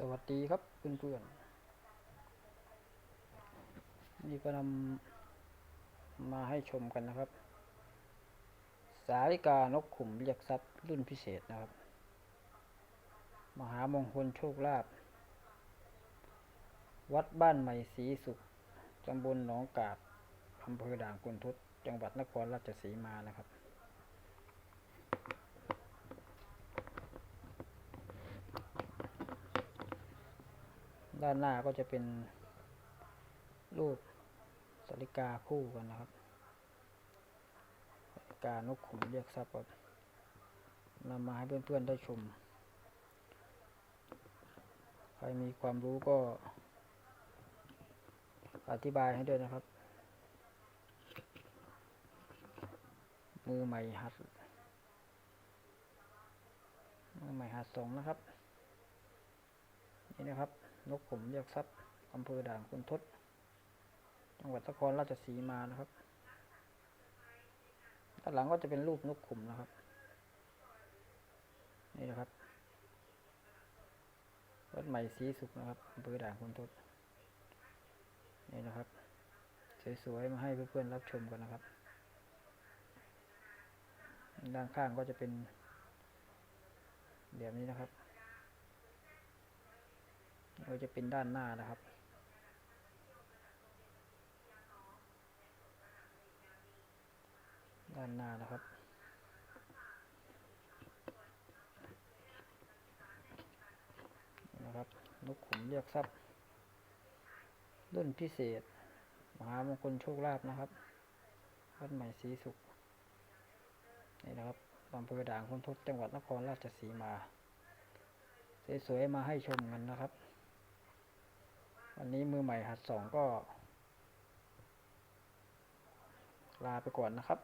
สวัสดีครับเพื่อนๆนี่ก็นำมาให้ชมกันนะครับ สาริกานกขุมเรียกทรัพย์รุ่นพิเศษนะครับ มหามงคลโชคลาภวัดบ้านใหม่ศรีสุขตำบลหนองกาดอำเภอด่านคุณทศจังหวัดนครราชสีมานะครับ ด้านหน้าก็จะเป็นรูปสาริกาคู่กันนะครับสาริกานกขุมเรียกทรัพย์ครับนำมาให้เพื่อนๆได้ชม ใครมีความรู้ก็อธิบายให้ด้วยนะครับ มือใหม่หัด มือใหม่หัดสองนะครับ นี่นะครับ นกผมเรียกทรัพย์อำเภอด่านคุณทศ จังหวัดนครราชสีมานะครับ ด้านหลังก็จะเป็นรูปนกขุมนะครับ นี่นะครับวัดใหม่ศรีสุขนะครับอำเภอด่านคุณทศ นี่นะครับ สวยๆ มาให้เพื่อนๆรับชมกันนะครับ ด้านข้างก็จะเป็นแบบนี้นะครับ ก็จะเป็นด้านหน้านะครับ ด้านหน้านะครับ นะครับนกขุมเรียกทรัพย์ รุ่นพิเศษ มหามงคลโชคลาภนะครับวัดใหม่ศรีสุข นี่นะครับอำเภอด่างคุณทศจังหวัดนครราชสีมา สวยๆ มาให้ชมกันนะครับ วันนี้มือใหม่หัดสองก็ ลาไปก่อนนะครับ